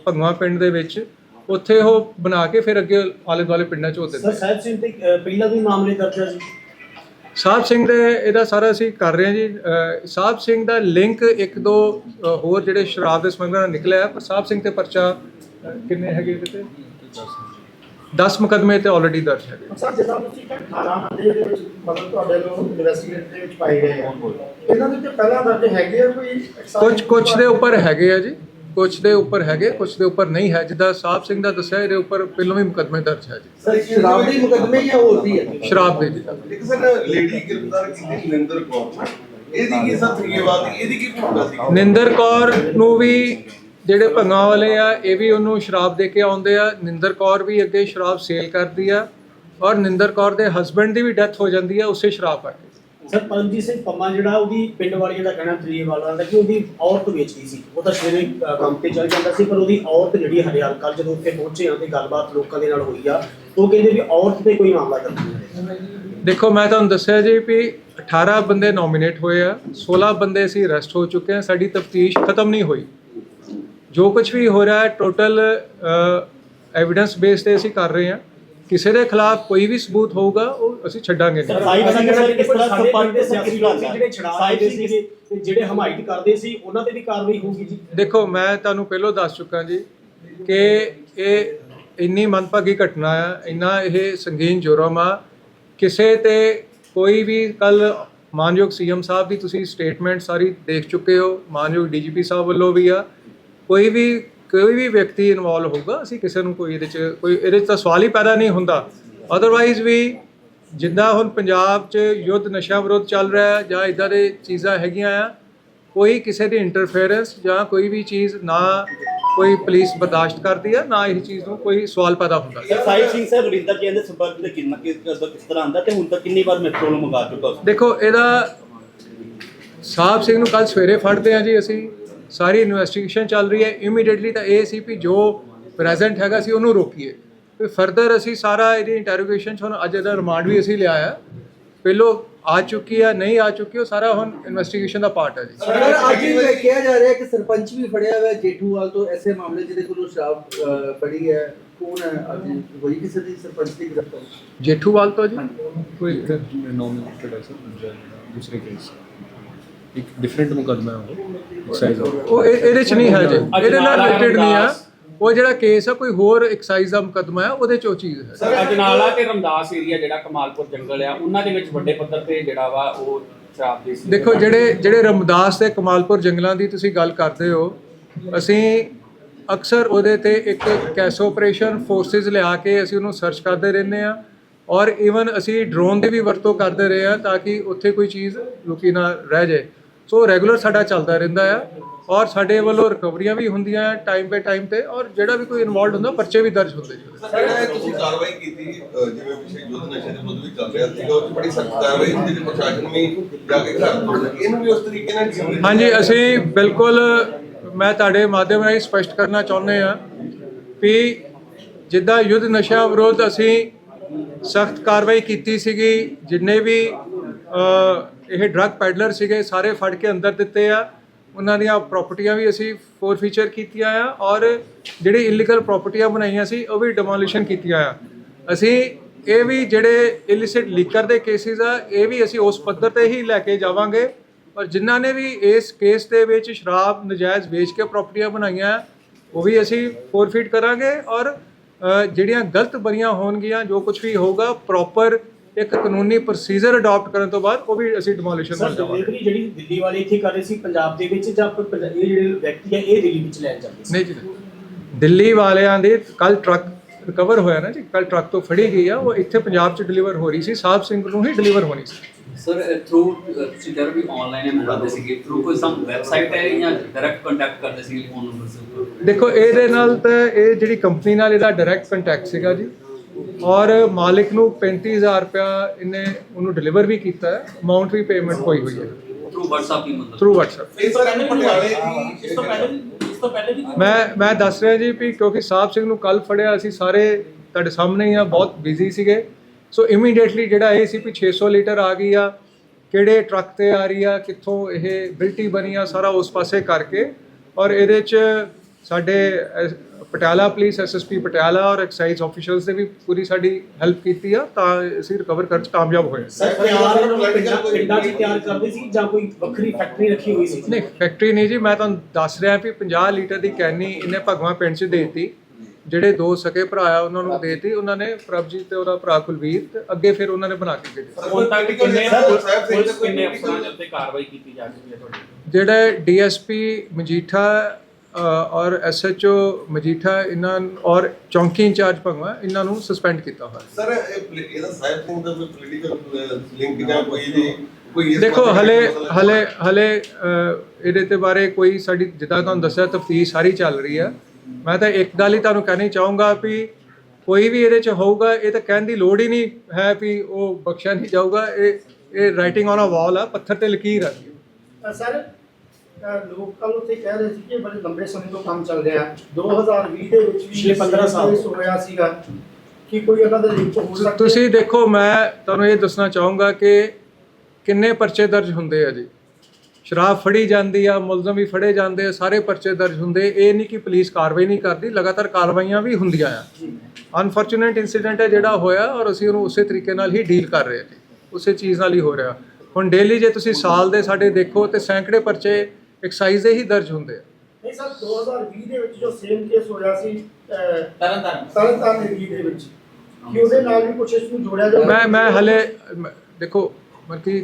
ਭੰਗਵਾ ਪਿੰਡ ਦੇ ਵਿੱਚ। ਉੱਥੇ ਉਹ ਬਣਾ ਕੇ ਫਿਰ ਅੱਗੇ ਆਲੇ ਦੁਆਲੇ ਪਿੰਡਾਂ 'ਚ ਉਹ ਦਿੰਦੇ। ਸਰ ਸਾਹਿਬ ਸਿੰਘ ਤੇ ਪਹਿਲਾਂ ਵੀ ਮਾਮਲੇ ਦਰਜ ਹੈ ਜੀ? ਸਾਹਿਬ ਸਿੰਘ ਦੇ ਇਹਦਾ ਸਾਰਾ ਅਸੀਂ ਕਰ ਰਹੇ ਹਾਂ ਜੀ। ਸਾਹਿਬ ਸਿੰਘ ਦਾ ਲਿੰਕ ਇੱਕ ਦੋ ਹੋਰ ਜਿਹੜੇ ਸ਼ਰਾਬ ਦੇ ਸਮਗਲਰ ਨਾਲ ਨਿਕਲਿਆ ਪਰ ਸਾਹਿਬ ਸਿੰਘ ਤੇ ਪਰਚਾ ਕਿੰਨੇ ਹੈਗੇ ਇਹਦੇ ਤੇ? 10 ਮੁਕਦਮੇ ਤੇ ਆਲਰੇਡੀ ਦਰਜ ਹੈਗੇ। ਸਰ ਜਿੱਦਾਂ ਤੁਸੀਂ ਕਿ 18 ਬੰਦੇ ਦੇ ਵਿੱਚ ਮਤਲਬ ਤੁਹਾਡੇ ਨੂੰ ਇਨਵੈਸਟੀਗੇਟ ਦੇ ਵਿੱਚ ਪਾਏ ਗਏ ਆ ਇਹਨਾਂ ਦੇ ਉੱਤੇ ਪਹਿਲਾਂ ਦਰਜ ਹੈਗੇ ਆ ਕੋਈ? ਕੁਝ ਕੁਝ ਦੇ ਉੱਪਰ ਹੈਗੇ ਆ ਜੀ। ਕੁਝ ਦੇ ਉੱਪਰ ਹੈਗੇ ਕੁਝ ਦੇ ਉੱਪਰ ਨਹੀਂ ਹੈ। ਜਿੱਦਾਂ ਸਾਹਿਬ ਸਿੰਘ ਦਾ ਦੱਸਿਆ ਇਹਦੇ ਉੱਪਰ ਪਹਿਲਾਂ ਵੀ ਮੁਕਦਮੇ ਦਰਜ ਹੈ ਜੀ। ਸਰ ਸ਼ਰਾਬ ਦੇ ਮੁਕਦਮੇ ਜਾਂ ਹੋਰ ਵੀ ਹੈ? ਸ਼ਰਾਬ ਦੇ ਜੀ ਇੱਕ ਸਰ ਲੇਡੀ ਗ੍ਰਿਫਤਾਰ ਕੀਤੀ ਨਿੰਦਰ ਕੌਰ ਇਹਦੀ ਕੀ ਸਰ ਬਾਤ ਇਹਦੀ ਕੀ ਭੂਮਿਕਾ ਸੀ? ਨਿੰਦਰ ਕੌਰ ਨੂੰ ਵੀ ਜਿਹੜੇ ਭੰਗਾਂ ਵਾਲੇ ਆ ਇਹ ਵੀ ਉਹਨੂੰ ਸ਼ਰਾਬ ਦੇ ਕੇ ਆਉਂਦੇ ਆ। ਨਿੰਦਰ ਕੌਰ ਵੀ ਅੱਗੇ ਸ਼ਰਾਬ ਸੇਲ ਕਰਦੀ ਆ ਔਰ ਨਿੰਦਰ ਕੌਰ ਦੇ ਹਸਬੰਡ ਦੀ ਵੀ ਡੈਥ ਹੋ ਜਾਂਦੀ ਆ ਉਸੇ ਸ਼ਰਾਬ ਕਰਕੇ। ਸਰ, ਪਰਮਜੀਤ ਸਿੰਘ ਪੰਮਾ ਜਿਹੜਾ ਉਹਦੀ ਪਿੰਡ ਵਾਲੀਆਂ ਦਾ ਕਹਿਣਾ ਤਰੀਏ ਦਾ ਕਿ ਉਹਦੀ ਔਰਤ ਵੇਚਦੀ ਸੀ। ਉਹ ਤਾਂ ਸਵੇਰੇ ਕੰਮ ਤੇ ਚਲ ਜਾਂਦਾ ਸੀ, ਪਰ ਉਹਦੀ ਔਰਤ ਜਿਹੜੀ ਹਰਿਆਲ ਕੱਲ ਜਦੋਂ ਉੱਥੇ ਪਹੁੰਚੇ ਆ ਤੇ ਗੱਲਬਾਤ ਲੋਕਾਂ ਦੇ ਨਾਲ ਹੋਈ ਆ, ਉਹ ਕਹਿੰਦੇ ਵੀ ਔਰਤ ਤੇ ਕੋਈ ਮਾਮਲਾ ਦਰਜ ਦੇਖੋ, ਮੈਂ ਤੁਹਾਨੂੰ ਦੱਸਿਆ ਜੀ ਵੀ 18 ਬੰਦੇ ਨੋਮੀਨੇਟ ਹੋਏ ਆ 16 ਬੰਦੇ ਅਸੀਂ ਅਰੈਸਟ ਹੋ ਚੁੱਕੇ ਆ, ਸਾਡੀ ਤਫਤੀਸ਼ ਖਤਮ ਨਹੀਂ ਹੋਈ। ਜੋ ਕੁਝ ਵੀ ਹੋ ਰਿਹਾ ਹੈ ਟੋਟਲ ਐਵੀਡੈਂਸ ਬੇਸ ਤੇ ਅਸੀਂ ਕਰ ਰਹੇ ਹਾਂ ਕਿਸੇ ਦੇ ਖਿਲਾਫ ਕੋਈ ਵੀ ਸਬੂਤ ਹੋਊਗਾ ਉਹ ਅਸੀਂ ਛੱਡਾਂਗੇ। ਨਹੀਂ ਸਾਹਿਬ ਸਿੰਘ ਸਰ ਕਿਸ ਤਰ੍ਹਾਂ ਪਿੰਡ ਦੇ ਸਿਆਸੀ ਲੋਕ ਸੀ ਜਿਹੜੇ ਛੜਾ ਰਹੇ ਸੀਗੇ ਤੇ ਜਿਹੜੇ ਹਮਾਇਤ ਕਰਦੇ ਸੀ ਉਹਨਾਂ ਤੇ ਵੀ ਕਾਰਵਾਈ ਹੋਊਗੀ ਜੀ? ਦੇਖੋ ਮੈਂ ਤੁਹਾਨੂੰ ਪਹਿਲਾਂ ਦੱਸ ਚੁੱਕਾ ਜੀ ਕਿ ਇਹ ਇੰਨੀ ਮੰਦਭਾਗੀ ਘਟਨਾ ਆ ਇੰਨਾ ਇਹ ਸੰਗੀਨ ਜੁਰਮ ਆ। ਕਿਸੇ ਤੇ ਕੋਈ ਵੀ ਕੱਲ ਮਾਨਯੋਗ ਸੀਐਮ ਸਾਹਿਬ ਦੀ ਤੁਸੀਂ ਸਟੇਟਮੈਂਟ ਸਾਰੀ ਦੇਖ ਚੁੱਕੇ ਹੋ ਮਾਨਯੋਗ ਡੀਜੀਪੀ ਸਾਹਿਬ ਵੱਲੋਂ ਵੀ ਆ। ਕੋਈ ਵੀ ਕੋਈ ਵੀ ਵਿਅਕਤੀ ਇਨਵੋਲਵ ਹੋਊਗਾ ਅਸੀਂ ਕਿਸੇ ਨੂੰ ਕੋਈ ਇਹਦੇ ਚ ਕੋਈ ਇਹਦੇ ਚ ਤਾਂ ਸਵਾਲ ਹੀ ਪੈਦਾ ਨਹੀਂ ਹੁੰਦਾ। ਅਦਰਵਾਈਜ਼ ਵੀ ਜਿੱਦਾਂ ਹੁਣ ਪੰਜਾਬ 'ਚ ਯੁੱਧ ਨਸ਼ਾ ਵਿਰੋਧ ਚੱਲ ਰਿਹਾ ਹੈ ਜਾਂ ਇਦਾਂ ਦੇ ਚੀਜ਼ਾਂ ਹੈਗੀਆਂ ਆ ਕੋਈ ਕਿਸੇ ਦੀ ਇੰਟਰਫੇਰੈਂਸ ਜਾਂ ਕੋਈ ਵੀ ਚੀਜ਼ ਨਾ ਕੋਈ ਪੁਲਿਸ ਬਰਦਾਸ਼ਤ ਕਰਦੀ ਹੈ ਨਾ ਇਹ ਚੀਜ਼ ਨੂੰ ਕੋਈ ਸਵਾਲ ਪੈਦਾ ਹੁੰਦਾ। ਸਰ ਸਾਹਿਬ ਸਿੰਘ ਸਾਹਿਬ ਰਵਿੰਦਰ ਜੀ ਦੇ ਸੰਪਰਕ ਤੇ ਕਿੰਨਾ ਕਿਸ ਤਰ੍ਹਾਂ ਆਂਦਾ ਤੇ ਹੁਣ ਤੱਕ ਕਿੰਨੀ ਵਾਰ ਨੂੰ ਮੰਗਾ ਚੁੱਕਾ? ਦੇਖੋ ਇਹਦਾ ਸਾਹਿਬ ਸਿੰਘ ਨੂੰ ਕੱਲ ਸਵੇਰੇ ਫੜਦੇ ਆ ਜੀ ਅਸੀਂ। ਸਾਰੀ ਇਨਵੈਸਟੀਗੇਸ਼ਨ ਚੱਲ ਰਹੀ ਹੈ। ਇਮੀਡੀਏਟਲੀ ਤਾਂ ਇਹ ਸੀ ਵੀ ਜੋ ਪ੍ਰੈਜ਼ੈਂਟ ਹੈਗਾ ਸੀ ਉਹਨੂੰ ਰੋਕੀਏ। ਤੇ ਫਰਦਰ ਅਸੀਂ ਸਾਰਾ ਇਹਦੀ ਇੰਟਰੋਗੇਸ਼ਨ ਚ ਹੁਣ ਅੱਜ ਇਹਦਾ ਰਿਮਾਂਡ ਵੀ ਅਸੀਂ ਲਿਆ ਆ। ਪਹਿਲੋ ਆ ਚੁੱਕੀ ਆ ਨਹੀਂ ਆ ਚੁੱਕੀ ਉਹ ਸਾਰਾ ਹੁਣ ਇਨਵੈਸਟੀਗੇਸ਼ਨ ਦਾ ਪਾਰਟ ਹੈ ਜੀ। ਸਰ ਅੱਜ ਇਹ ਕਿਹਾ ਜਾ ਰਿਹਾ ਹੈ ਕਿ ਸਰਪੰਚ ਵੀ ਫੜਿਆ ਹੋਇਆ ਹੈ ਜੇਠੂਵਾਲ ਤੋਂ ਐਸੇ ਮਾਮਲੇ ਜਿਹਦੇ ਕੋਲੋਂ ਸ਼ਰਾਬ ਫੜੀ ਹੈ ਕੌਣ ਹੈ ਅੱਜ? ਹੋਈ ਕਿਸੇ ਦੀ ਸਰਪੰਚ ਦੀ ਗ੍ਰਿਫਤਾਰੀ? ਜੇਠੂਵਾਲ ਤੋਂ ਜੀ? ਕੋਈ ਨੋਮੀਨੇਟਡ ਹੈ ਸਰ ਦੂਸਰੇ ਕੇਸ ਇੱਕ ਡਿਫਰੈਂਟ ਮੁਕਦਮਾ ਹੈ ਉਹ। ਐਕਸਾਈਜ਼ ਦਾ। ਉਹ ਇਹ- ਇਹਦੇ ਚ ਨਹੀਂ ਹੈ ਜੀ। ਇਹਦੇ ਨਾਲ ਰਿਲੇਟਡ ਨਹੀਂ ਆ। ਉਹ ਜਿਹੜਾ ਕੇਸ ਆ ਕੋਈ ਹੋਰ ਐਕਸਾਈਜ਼ ਦਾ ਮੁਕੱਦਮਾ ਹੈ ਉਹਦੇ ਚ ਉਹ ਚੀਜ਼ ਹੈ। ਸਰ ਅਜਨਾਲਾ ਤੇ ਰਮਦਾਸ ਏਰੀਆ ਜਿਹੜਾ ਕਮਾਲਪੁਰ ਜੰਗਲ ਆ ਉਹਨਾਂ ਦੇ ਵਿੱਚ ਵੱਡੇ ਪੱਧਰ ਤੇ ਜਿਹੜਾ ਵਾ ਉਹ ਸ਼ਰਾਬ ਦੀ ਸੀ ਦੇਖੋ ਜਿਹੜੇ ਜਿਹੜੇ ਰਮਦਾਸ ਤੇ ਕਮਾਲਪੁਰ ਜੰਗਲਾਂ ਦੀ ਤੁਸੀਂ ਗੱਲ ਕਰਦੇ ਹੋ ਅਸੀਂ ਅਕਸਰ ਉਹਦੇ ਤੇ ਇੱਕ ਕੈਸ ਆਪਰੇਸ਼ਨ ਫੋਰਸਿਸ ਲਿਆ ਕੇ ਅਸੀਂ ਉਹਨੂੰ ਸਰਚ ਕਰਦੇ ਰਹਿੰਦੇ ਆ ਔਰ ਇਵਨ ਅਸੀਂ ਡਰੋਨ ਦੀ ਵੀ ਵਰਤੋਂ ਕਰਦੇ ਰਹੇ ਆ ਤਾਂ ਕਿ ਉੱਥੇ ਕੋਈ ਚੀਜ਼ ਲੁਕੀ ਨਾ ਰਹਿ ਜਾਏ। ਸੋ ਰੈਗੂਲਰ ਸਾਡਾ ਚੱਲਦਾ ਰਹਿੰਦਾ ਆ ਔਰ ਸਾਡੇ ਵੱਲੋਂ ਰਿਕਵਰੀਆਂ ਵੀ ਹੁੰਦੀਆਂ ਟਾਈਮ ਬਾਈ ਟਾਈਮ ਤੇ ਔਰ ਜਿਹੜਾ ਵੀ ਕੋਈ ਇਨਵੋਲਡ ਹੁੰਦਾ ਪਰਚੇ ਵੀ ਦਰਜ ਹੁੰਦੇ ਜੀ। ਸਰ ਤੁਸੀਂ ਕਾਰਵਾਈ ਕੀਤੀ ਜਿਵੇਂ ਪਿਛੇ ਯੁੱਧ ਨਸ਼ੇ ਦੇ ਵਿਰੁੱਧ ਵੀ ਚੱਲ ਰਿਹਾ ਸੀਗਾ ਉਹ ਬੜੀ ਸਖਤ ਕਾਰਵਾਈ ਹੁੰਦੀ ਤੇ ਪ੍ਰਸ਼ਾਸਨ ਵੀ ਜਾ ਕੇ ਘਰ ਤੋੜ ਇਹਨੂੰ ਵੀ ਉਸ ਤਰੀਕੇ ਨਾਲ ਹਾਂਜੀ ਅਸੀਂ ਬਿਲਕੁਲ ਮੈਂ ਤੁਹਾਡੇ ਮਾਧਿਅਮ ਰਾਹੀਂ ਸਪਸ਼ਟ ਕਰਨਾ ਚਾਹੁੰਦੇ ਆ ਵੀ ਜਿੱਦਾਂ ਯੁੱਧ ਨਸ਼ਾ ਵਿਰੁੱਧ ਅਸੀਂ ਸਖਤ ਕਾਰਵਾਈ ਕੀਤੀ ਸੀਗੀ ਜਿੰਨੇ ਵੀ ਇਹ ਡਰੱਗ ਪੈਡਲਰ ਸੀਗੇ, ਸਾਰੇ ਫੜ ਕੇ ਅੰਦਰ ਦਿੱਤੇ ਆ। ਉਹਨਾਂ ਦੀਆਂ ਪ੍ਰਾਪਰਟੀਆਂ ਵੀ ਅਸੀਂ ਫੋਰਫੀਚਰ ਕੀਤੀਆਂ ਆ ਔਰ ਜਿਹੜੀ ਇਲੀਗਲ ਪ੍ਰਾਪਰਟੀਆਂ ਬਣਾਈਆਂ ਸੀ, ਉਹ ਵੀ ਡਿਮੋਲੀਸ਼ਨ ਕੀਤੀਆਂ ਆ। ਅਸੀਂ ਇਹ ਵੀ ਜਿਹੜੇ ਇਲਿਸਿਟ ਲੀਕਰ ਦੇ ਕੇਸਿਸ ਆ, ਇਹ ਵੀ ਅਸੀਂ ਉਸ ਪੱਧਰ ਤੇ ਹੀ ਲੈ ਕੇ ਜਾਵਾਂਗੇ। ਔਰ ਜਿਨ੍ਹਾਂ ਨੇ ਵੀ ਇਸ ਕੇਸ ਦੇ ਵਿੱਚ ਸ਼ਰਾਬ, ਨਜਾਇਜ਼ ਵੇਚ ਕੇ ਪ੍ਰਾਪਰਟੀਆਂ ਬਣਾਈਆਂ, ਉਹ ਵੀ ਅਸੀਂ ਫੋਰਫੀਟ ਕਰਾਂਗੇ। ਔਰ ਜਿਹੜੀਆਂ ਗਲਤ ਬਰੀਆਂ ਹੋਣਗੀਆਂ, ਜੋ ਕੁਝ ਵੀ ਹੋਊਗਾ ਪ੍ਰੋਪਰ ਇੱਕ ਕਾਨੂੰਨੀ ਪ੍ਰੋਸੀਜਰ ਅਡਾਪਟ ਕਰਨ ਤੋਂ ਬਾਅਦ ਉਹ ਵੀ ਅਸੀਂ ਡਿਮੋਲੀਸ਼ਨ ਸਰ ਵੱਲ ਜਾਵਾਂਗੇ। ਡਿਲੀਵਰੀ ਜਿਹੜੀ ਦਿੱਲੀ ਵਾਲੇ ਇੱਥੇ ਕਰ ਰਹੇ ਸੀ ਪੰਜਾਬ ਦੇ ਵਿੱਚ ਜਾਂ ਫਿਰ ਪੰਜ- ਇਹ ਜਿਹੜੇ ਵਿਅਕਤੀ ਹੈ ਇਹ ਦਿੱਲੀ ਵਿੱਚ ਲੈਣ ਜਾਂਦੇ ਸੀ? ਨਹੀਂ ਜੀ ਨਹੀਂ। ਦਿੱਲੀ ਵਾਲਿਆਂ ਦੇ ਕੱਲ ਟਰੱਕ ਰਿਕਵਰ ਹੋਇਆ ਨਾ ਜੀ ਕੱਲ ਟਰੱਕ ਤੋਂ ਫੜੀ ਗਈ ਆ ਉਹ ਇੱਥੇ ਪੰਜਾਬ 'ਚ ਡਿਲੀਵਰ ਹੋ ਰਹੀ ਸੀ ਸਾਹਿਬ ਸਿੰਘ ਨੂੰ ਹੀ ਡਿਲੀਵਰ ਹੋਣੀ ਸੀ। ਸਰ ਥਰੂ ਤੁਸੀਂ ਜਦ ਵੀ ਆਨਲਾਈਨ ਹੀ ਮੰਗਾਉਂਦੇ ਸੀਗੇ ਥਰੂ ਕੋਈ ਸਮ ਵੈਬਸਾਈਟ ਹੈ ਜਾਂ ਡਾਇਰੈਕਟ ਕੰਟੈਕਟ ਕਰਦੇ ਸੀ ਫੋਨ ਨੰਬਰ ਸੇ ਦੇਖੋ ਇਹਦੇ ਨਾਲ ਤਾਂ ਇਹ ਜਿਹੜੀ ਕੰਪਨੀ ਨਾਲ ਇਹਦਾ ਡਾਇਰੈਕਟ ਕੰਟੈਕਟ ਸੀਗਾ ਜੀ ਔਰ ਮਾਲਿਕ ਨੂੰ 35000 ਰੁਪਇਆ ਇਹਨੇ ਉਹਨੂੰ ਡਿਲੀਵਰ ਵੀ ਕੀਤਾ ਹੈ। ਅਮਾਉਂਟ ਵੀ ਪੇਮੈਂਟ ਹੋਈ ਹੋਈ ਹੈ। ਥਰੂ WhatsApp ਹੀ ਮਤਲਬ? ਥਰੂ WhatsApp ਪਟਿਆਲੇ ਦੀ ਇਸ ਤੋਂ ਪਹਿਲੇ ਵੀ ਇਸ ਤੋਂ ਪਹਿਲੇ ਵੀ ਮੈਂ ਮੈਂ ਦੱਸ ਰਿਹਾ ਜੀ ਵੀ ਕਿਉਂਕਿ ਸਾਹਿਬ ਸਿੰਘ ਨੂੰ ਕੱਲ ਫੜਿਆ ਅਸੀਂ ਸਾਰੇ ਤੁਹਾਡੇ ਸਾਹਮਣੇ ਹੀ ਆ ਬਹੁਤ ਬਿਜ਼ੀ ਸੀਗੇ। ਸੋ ਇਮੀਡੀਏਟਲੀ ਜਿਹੜਾ ਇਹ ਸੀ ਵੀ 600 ਲੀਟਰ ਆ ਗਈ ਆ ਕਿਹੜੇ ਟਰੱਕ ਤੇ ਆ ਰਹੀ ਆ ਕਿੱਥੋਂ ਇਹ ਬਿਲਟੀ ਬਣੀ ਆ ਸਾਰਾ ਉਸ ਪਾਸੇ ਕਰਕੇ। ਔਰ ਇਹਦੇ ਚ ਸਾਡੇ ਪਟਿਆਲਾ ਪੁਲਿਸ ਐਸਐਸਪੀ ਪਟਿਆਲਾ ਔਰ ਐਕਸਾਈਜ਼ ਆਫੀਸ਼ੀਅਲਸ ਨੇ ਵੀ ਪੂਰੀ ਸਾਡੀ ਹੈਲਪ ਕੀਤੀ ਆ ਤਾਂ ਅਸੀਂ ਰਿਕਵਰ ਕਰਨ ਚ ਕਾਮਯਾਬ ਹੋਏ ਸਰ ਤਿਆਰ ਪਿੰਡਾਂ ਪਿੰਡਾਂ 'ਚ ਤਿਆਰ ਕਰਦੇ ਸੀ ਜਾਂ ਕੋਈ ਵੱਖਰੀ ਫੈਕਟਰੀ ਰੱਖੀ ਹੋਈ ਸੀ? ਨਹੀਂ ਫੈਕਟਰੀ ਨਹੀਂ ਜੀ ਮੈਂ ਤੁਹਾਨੂੰ ਦੱਸ ਰਿਹਾ ਵੀ 50 ਲੀਟਰ ਦੀ ਕੈਨੀ ਇਹਨੇ ਭਗਵਾਂ ਪਿੰਡ 'ਚ ਦੇਤੀ। ਜਿਹੜੇ ਦੋ ਸਕੇ ਭਰਾ ਆ ਉਹਨਾਂ ਨੂੰ ਦੇਤੀ। ਉਹਨਾਂ ਨੇ ਪ੍ਰਭਜੀਤ ਤੇ ਉਹਦਾ ਭਰਾ ਕੁਲਵੀਰ ਤੇ ਅੱਗੇ ਫਿਰ ਉਹਨਾਂ ਨੇ ਬਣਾ ਕੇ ਭੇਜਿਆ। ਹੁਣ ਤੱਕ ਕਿੰਨੇ ਸਾਹਿਬ ਸਿੰਘ ਪੁਲਿਸ ਦਾ ਕੋਈ ਕਿੰਨੇ ਅਫਸਰਾਂ ਦੇ ਉੱਤੇ ਕਾਰਵਾਈ ਕੀਤੀ ਜਾ ਚੁੱਕੀ ਹੈ ਤੁਹਾਡੀ? ਜਿਹੜਾ ਡੀਐਸਪੀ ਮਜੀਠਾ ਔਰ ਐਸਐਚਓ ਮਜੀਠਾ ਇਹਨਾਂ ਔਰ ਚੌਂਕੀ ਇੰਚਾਰਜ ਭਗਵਾਂ ਇਹਨਾਂ ਨੂੰ ਸਸਪੈਂਡ ਕੀਤਾ ਹੋਇਆ। ਸਰ ਇਹਦਾ ਸਾਹਿਬ ਸਿੰਘ ਦਾ ਕੋਈ ਪੋਲੀਟੀਕਲ ਲਿੰਕ ਜਾਂ ਕੋਈ ਵੀ ਕੋਈ ਇਸ ਦੇਖੋ ਹਲੇ ਹਲੇ ਹਲੇ ਇਹਦੇ ਤੇ ਬਾਰੇ ਕੋਈ ਸਾਡੀ ਜਿੱਦਾਂ ਤੁਹਾਨੂੰ ਦੱਸਿਆ ਤਫਤੀਸ਼ ਸਾਰੀ ਚੱਲ ਰਹੀ ਆ ਮੈਂ ਤਾਂ ਇੱਕ ਗੱਲ ਹੀ ਤੁਹਾਨੂੰ ਕਹਿਣੀ ਚਾਹੂੰਗਾ ਵੀ ਕੋਈ ਵੀ ਇਹਦੇ ਚ ਹੋਊਗਾ ਇਹ ਤਾਂ ਕਹਿਣ ਦੀ ਲੋੜ ਹੀ ਨਹੀਂ ਹੈ ਵੀ ਉਹ ਬਖਸ਼ਿਆ ਨਹੀਂ ਜਾਊਗਾ। ਇਹ ਇਹ ਰਾਈਟਿੰਗ ਔਨ ਅ ਵਾਲ ਆ ਪੱਥਰ ਤੇ ਲਕੀਰ ਆ। ਅ, ਸਰ ਲੋਕ ਕੱਲ ਉੱਥੇ ਕਹਿ ਰਹੇ ਸੀ ਕਿ ਬੜੇ ਲੰਬੇ ਸਮੇਂ ਤੋਂ ਕੰਮ ਚੱਲ ਰਿਹਾ। 2020 ਦੇ ਵਿੱਚ ਵੀ ਪਿਛਲੇ 15 ਸਾਲ। ਕੇਸ ਹੋਇਆ ਸੀਗਾ ਕਿ ਕੋਈ ਉਹਨਾਂ ਦਾ ਲਿੰਕ ਹੋ ਸਕਦਾ। ਤੁਸੀਂ ਦੇਖੋ ਮੈਂ ਤੁਹਾਨੂੰ ਇਹ ਦੱਸਣਾ ਚਾਹੂੰਗਾ ਕਿ ਕਿੰਨੇ ਪਰਚੇ ਦਰਜ ਹੁੰਦੇ ਆ ਜੀ। ਸ਼ਰਾਬ ਫੜੀ ਜਾਂਦੀ ਆ ਮੁਲਜ਼ਮ ਵੀ ਫੜੇ ਜਾਂਦੇ ਆ ਸਾਰੇ ਪਰਚੇ ਦਰਜ ਹੁੰਦੇ। ਇਹ ਨਹੀਂ ਕਿ ਪੁਲਿਸ ਕਾਰਵਾਈ ਨਹੀਂ ਕਰਦੀ ਲਗਾਤਾਰ ਕਾਰਵਾਈਆਂ ਵੀ ਹੁੰਦੀਆਂ ਆ। ਅਨਫੋਰਚੂਨੇਟ ਇਨਸੀਡੈਂਟ ਹੈ ਜਿਹੜਾ ਹੋਇਆ ਔਰ ਅਸੀਂ ਉਹਨੂੰ ਉਸੇ ਤਰੀਕੇ ਨਾਲ ਹੀ ਡੀਲ ਕਰ ਰਹੇ ਹਾਂ ਜੀ। ਉਸੇ ਚੀਜ਼ ਨਾਲ ਹੀ ਹੋ ਰਿਹਾ। ਹੁਣ ਡੇਲੀ ਜੇ ਤੁਸੀਂ ਸਾਲ ਦੇ ਸਾਡੇ ਦੇਖੋ ਤੇ ਸੈਂਕੜੇ ਪਰਚੇ ਐਕਸਾਈਜ਼ ਦੇ ਹੀ ਦਰਜ ਹੁੰਦੇ ਆ। ਨਹੀਂ ਸਰ 2020 ਦੇ ਵਿੱਚ ਜੋ ਸੇਮ ਕੇਸ ਹੋਇਆ ਸੀ ਤਰਨਤਾਰਨ। ਤਰਨਤਾਰਨ ਦੇ ਦੇ ਵਿੱਚ। ਕਿ ਉਹਦੇ ਨਾਲ ਵੀ ਕੁਝ ਇਸ ਨੂੰ ਜੋੜਿਆ ਜਾ ਮੈਂ ਮੈਂ ਹਲੇ ਦੇਖੋ ਮਰਕੀ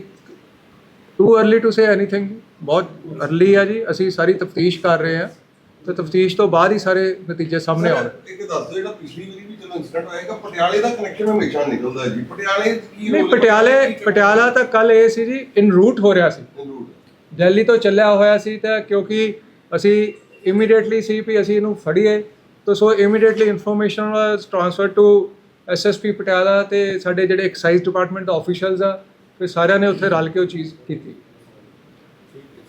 too early to say anything ਬਹੁਤ अर्ਲੀ ਆ ਜੀ। ਅਸੀਂ ਸਾਰੀ ਤਫਤੀਸ਼ ਕਰ ਰਹੇ ਆ। ਤੇ ਤਫਤੀਸ਼ ਤੋਂ ਬਾਅਦ ਹੀ ਸਾਰੇ ਨਤੀਜੇ ਸਾਹਮਣੇ ਆਉਣਗੇ ਇੱਕ ਦੱਸ ਦਿਓ ਜਿਹੜਾ ਪਿਛਲੀ ਵਾਰੀ ਵੀ ਜਦੋਂ ਇਨਸੀਡੈਂਟ ਹੋਏਗਾ ਪਟਿਆਲੇ ਦਾ ਕਨੈਕਸ਼ਨ ਹਮੇਸ਼ਾ ਨਿਕਲਦਾ ਜੀ। ਪਟਿਆਲੇ ਕੀ ਨਹੀਂ ਪਟਿਆਲੇ ਪਟਿਆਲਾ ਤਾਂ ਕੱਲ ਇਹ ਸੀ ਜੀ ਇਨ ਰੂਟ ਹੋ ਰਿਹਾ ਸੀ। ਇਨ ਰੂਟ ਦਿੱਲੀ ਤੋਂ ਚੱਲਿਆ ਹੋਇਆ ਸੀ ਤਾਂ ਕਿਉਂਕਿ ਅਸੀਂ ਇਮੀਡੀਏਟਲੀ ਸੀ ਵੀ ਅਸੀਂ ਇਹਨੂੰ ਫੜੀਏ। ਤਾਂ so immediately information was transfer to SSP Patiala ਤੇ ਸਾਡੇ ਜਿਹੜੇ ਐਕਸਾਈਜ਼ ਡਿਪਾਰਟਮੈਂਟ ਦੇ ਆਫੀਸ਼ੀਅਲਸ ਆ ਤੇ ਸਾਰਿਆਂ ਨੇ ਉੱਥੇ ਰਲ ਕੇ ਉਹ ਚੀਜ਼ ਕੀਤੀ।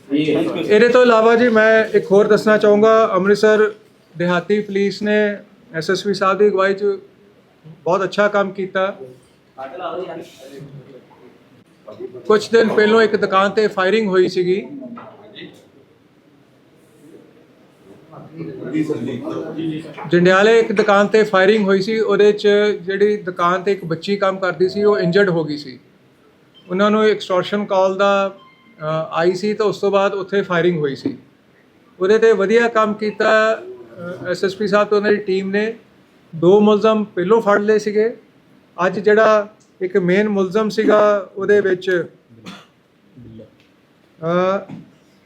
ਇਹਦੇ ਤੋਂ ਇਲਾਵਾ ਜੀ ਮੈਂ ਇੱਕ ਹੋਰ ਦੱਸਣਾ ਚਾਹੂੰਗਾ, ਅੰਮ੍ਰਿਤਸਰ ਦਿਹਾਤੀ ਪੁਲਿਸ ਨੇ ਐਸਐਸਪੀ ਸਾਹਿਬ ਦੀ ਅਗਵਾਈ 'ਚ ਬਹੁਤ ਅੱਛਾ ਕੰਮ ਕੀਤਾ। ਕੁਝ ਦਿਨ ਪਹਿਲਾਂ ਇੱਕ ਦੁਕਾਨ ਤੇ ਫਾਇਰਿੰਗ ਹੋਈ ਸੀਗੀ। ਜੰਡਿਆਲੇ ਇੱਕ ਦੁਕਾਨ ਤੇ ਫਾਇਰਿੰਗ ਹੋਈ ਸੀ, ਉਹਦੇ 'ਚ ਜਿਹੜੀ ਦੁਕਾਨ ਤੇ ਇੱਕ ਬੱਚੀ ਕੰਮ ਕਰਦੀ ਸੀ, ਉਹ ਇੰਜਰਡ ਹੋ ਗਈ ਸੀ। ਉਹਨਾਂ ਨੂੰ ਐਕਸਟੋਰਸ਼ਨ ਕਾਲ ਦਾ ਆਈ ਸੀ ਤਾਂ ਉਸ ਤੋਂ ਬਾਅਦ ਉੱਥੇ ਫਾਇਰਿੰਗ ਹੋਈ ਸੀ। ਉਹਦੇ ਤੇ ਵਧੀਆ ਕੰਮ ਕੀਤਾ ਐਸਐਸਪੀ ਸਾਹਿਬ ਤੇ ਉਹਨਾਂ ਦੀ ਟੀਮ ਨੇ। ਦੋ ਮੁਲਜ਼ਮ ਪਹਿਲੋਂ ਫੜ ਲਏ ਸੀਗੇ। ਅੱਜ ਜਿਹੜਾ ਇੱਕ ਮੇਨ ਮੁਲਜ਼ਮ ਸੀਗਾ ਉਹਦੇ ਵਿੱਚ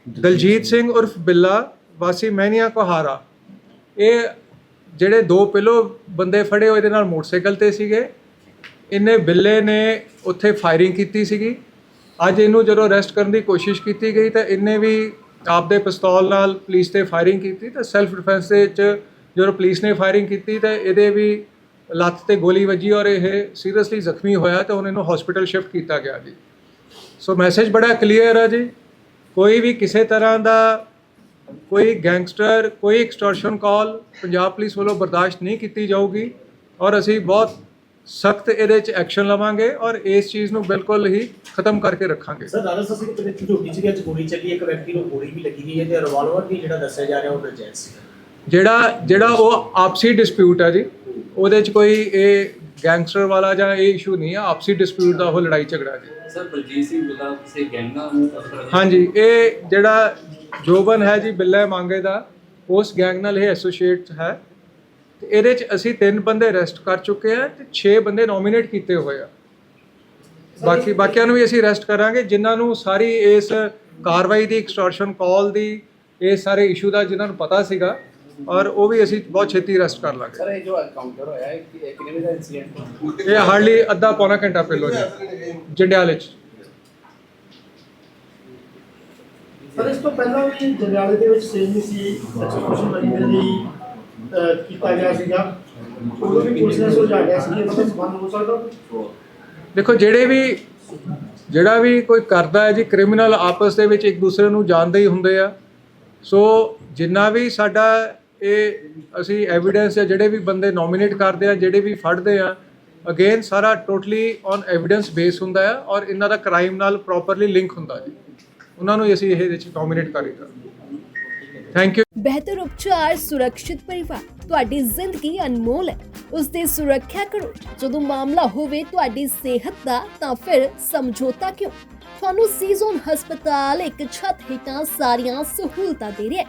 ਦਲਜੀਤ ਸਿੰਘ ਉਰਫ ਬਿੱਲਾ, ਵਾਸੀ ਮਹਿਨੀਆ ਕੋਹਾਰਾ। ਇਹ ਜਿਹੜੇ ਦੋ ਪਹਿਲੋਂ ਬੰਦੇ ਫੜੇ ਹੋਏ ਇਹਦੇ ਨਾਲ ਮੋਟਰਸਾਈਕਲ ਤੇ ਸੀਗੇ। ਇਹਨੇ ਬਿੱਲੇ ਨੇ ਉੱਥੇ ਫਾਇਰਿੰਗ ਕੀਤੀ ਸੀਗੀ। ਅੱਜ ਇਹਨੂੰ ਜਦੋਂ ਅਰੈਸਟ ਕਰਨ ਦੀ ਕੋਸ਼ਿਸ਼ ਕੀਤੀ ਗਈ ਤਾਂ ਇਹਨੇ ਵੀ ਆਪਦੇ ਪਿਸਤੌਲ ਨਾਲ ਪੁਲਿਸ ਤੇ ਫਾਇਰਿੰਗ ਕੀਤੀ ਤਾਂ ਸੈਲਫ ਡਿਫੈਂਸ ਦੇ ਵਿੱਚ ਜਦੋਂ ਪੁਲਿਸ ਨੇ ਫਾਇਰਿੰਗ ਕੀਤੀ ਤਾਂ ਇਹਦੇ ਵੀ ਲੱਤ ਤੇ ਗੋਲੀ ਵੱਜੀ ਔਰ ਇਹ ਸੀਰੀਅਸਲੀ ਜ਼ਖਮੀ ਹੋਇਆ ਤਾਂ ਹੁਣ ਇਹਨੂੰ ਹਸਪੀਟਲ ਸ਼ਿਫਟ ਕੀਤਾ ਗਿਆ ਜੀ। ਸੋ ਮੈਸੇਜ ਬੜਾ ਕਲੀਅਰ ਹੈ ਜੀ। ਕੋਈ ਵੀ ਕਿਸੇ ਤਰ੍ਹਾਂ ਦਾ ਕੋਈ ਗੈਂਗਸਟਰ ਕੋਈ ਐਕਸਟੋਰਸ਼ਨ ਕਾਲ ਪੰਜਾਬ ਪੁਲਿਸ ਵੱਲੋਂ ਬਰਦਾਸ਼ਤ ਨਹੀਂ ਕੀਤੀ ਜਾਊਗੀ ਔਰ ਅਸੀਂ ਬਹੁਤ ਸਖਤ ਇਹਦੇ 'ਚ ਐਕਸ਼ਨ ਲਵਾਂਗੇ ਔਰ ਇਸ ਚੀਜ਼ ਨੂੰ ਬਿਲਕੁਲ ਹੀ ਖਤਮ ਕਰਕੇ ਰੱਖਾਂਗੇ। ਸਰ ਰਾਜਾ ਸਾਹਿਬ ਦੀ ਕਿਤੇ ਝੋਟੀ ਚ ਅੱਜ ਗੋਲੀ ਚੱਲੀ ਇੱਕ ਵਿਅਕਤੀ ਨੂੰ ਗੋਲੀ ਵੀ ਲੱਗੀ ਗਈ ਹੈ ਤੇ ਰਿਵਾਲਵਰ ਵੀ ਜਿਹੜਾ ਦੱਸਿਆ ਜਾ ਰਿਹਾ ਉਹ ਨਜਾਇਜ਼ ਸੀ। ਜਿਹੜਾ ਜਿਹੜਾ ਉਹ ਆਪਸੀ ਡਿਸਪਿਊਟ ਹੈ ਜੀ। ਉਹਦੇ 'ਚ ਕੋਈ ਇਹ ਗੈਂਗਸਟਰ ਵਾਲਾ ਜਾਂ ਇਹ ਇਸ਼ੂ ਨਹੀਂ ਹੈ ਆਪਸੀ ਡਿਸਪਿਊਟ ਦਾ ਉਹ ਲੜਾਈ ਝਗੜਾ ਜੀ। ਸਰ ਬਲਜੀਤ ਸਿੰਘ ਬਿੱਲਾ ਸੇ ਗੈਂਗਾ ਨੂੰ ਅਸਰ ਹਾਂਜੀ ਇਹ ਜਿਹੜਾ ਜੋਬਨ ਹੈ ਜੀ ਬਿੱਲਾ ਮੰਗੇ ਦਾ ਉਸ ਗੈਂਗ ਨਾਲ ਇਹ ਐਸੋਸੀਏਟ ਹੈ। ਤੇ ਇਹਦੇ 'ਚ ਅਸੀਂ ਤਿੰਨ ਬੰਦੇ ਅਰੈਸਟ ਕਰ ਚੁੱਕੇ ਆ ਤੇ 6 ਬੰਦੇ ਨੋਮੀਨੇਟ ਕੀਤੇ ਹੋਏ ਆ। ਬਾਕੀ ਬਾਕੀਆਂ ਨੂੰ ਵੀ ਅਸੀਂ ਅਰੈਸਟ ਕਰਾਂਗੇ ਜਿਨ੍ਹਾਂ ਨੂੰ ਸਾਰੀ ਇਸ ਕਾਰਵਾਈ ਦੀ ਐਕਸਟੋਰਸ਼ਨ ਕਾਲ ਦੀ ਇਹ ਸਾਰੇ ਇਸ਼ੂ ਦਾ ਜਿਨ੍ਹਾਂ ਨੂੰ ਪਤਾ ਸੀਗਾ ਔਰ ਉਹ ਵੀ ਅਸੀਂ ਬਹੁਤ ਛੇਤੀ ਅਰੈਸਟ ਕਰ ਲਾਂਗੇ। ਸਰ ਇਹ ਜੋ ਐਨਕਾਊਂਟਰ ਹੋਇਆ ਹੈ ਕਿ- ਕਿੰਨੇ ਵਜੇ ਦਾ ਇਨਸੀਡੈਂਟ ਇਹ ਹਾਰਡਲੀ ਅੱਧਾ ਪੌਣਾ ਘੰਟਾ ਪਹਿਲਾਂ ਜੀ। ਜੰਡਿਆਲੇ 'ਚ। ਸਰ ਇਸ ਤੋਂ ਪਹਿਲਾਂ ਵੀ ਜੰਡਿਆਲੇ ਦੇ ਵਿੱਚ ਸੇਮ ਹੀ ਸੀ ਐਕਸਪੋਸ਼ਨ ਮਨੀ ਦੇ ਲਈ ਕੀਤਾ ਗਿਆ ਸੀਗਾ। ਉਦੋਂ ਵੀ ਪੁਲਿਸ ਨੇ ਸੁਲਝਾ ਲਿਆ ਸੀ ਕਿ ਇਹਦਾ ਸੰਬੰਧ ਹੋ ਸਕਦਾ? ਦੇਖੋ ਜਿਹੜੇ ਵੀ ਜਿਹੜਾ ਵੀ ਕੋਈ ਕਰਦਾ ਹੈ ਜੀ ਕ੍ਰਿਮੀਨਲ ਆਪਸ ਦੇ ਵਿੱਚ ਇੱਕ ਦੂਸਰੇ ਨੂੰ ਜਾਣਦੇ ਹੀ ਹੁੰਦੇ ਆ। ਸੋ ਜਿੰਨਾ ਵੀ ਸਾਡਾ ਇਹ ਅਸੀਂ ਐਵੀਡੈਂਸ ਜਾਂ ਜਿਹੜੇ ਵੀ ਬੰਦੇ ਨੋਮੀਨੇਟ ਕਰਦੇ ਆ, ਜਿਹੜੇ ਵੀ ਫੜਦੇ ਆ ਅਗੇਨ ਸਾਰਾ ਟੋਟਲੀ ਔਨ ਐਵੀਡੈਂਸ ਬੇਸ ਹੁੰਦਾ ਆ ਔਰ ਇਹਨਾਂ ਦਾ ਕ੍ਰਾਈਮ ਨਾਲ ਪ੍ਰੋਪਰਲੀ ਲਿੰਕ ਹੁੰਦਾ ਜੀ ਉਹਨਾਂ ਨੂੰ ਅਸੀਂ ਇਹ ਵਿੱਚ ਨੋਮੀਨੇਟ ਕਰੀਦਾ ਥੈਂਕ ਯੂ ਬਿਹਤਰ ਉਪਚਾਰ ਸੁਰੱਖਿਅਤ ਪਰਿਵਾਰ, ਤੁਹਾਡੀ ਜ਼ਿੰਦਗੀ ਅਨਮੋਲ ਹੈ। ਉਸ ਦੀ ਸੁਰੱਖਿਆ ਕਰੋ। ਜਦੋਂ ਮਾਮਲਾ ਹੋਵੇ ਤੁਹਾਡੀ ਸਿਹਤ ਦਾ, ਤਾਂ ਫਿਰ ਸਮਝੌਤਾ ਕਿਉਂ? ਤੁਹਾਨੂੰ ਸੀਜ਼ਨ ਹਸਪਤਾਲ ਇੱਕ ਛੱਤ ਹੇਠਾਂ ਸਾਰੀਆਂ ਸਹੂਲਤਾਂ ਦੇ ਰਿਹਾ ਹੈ।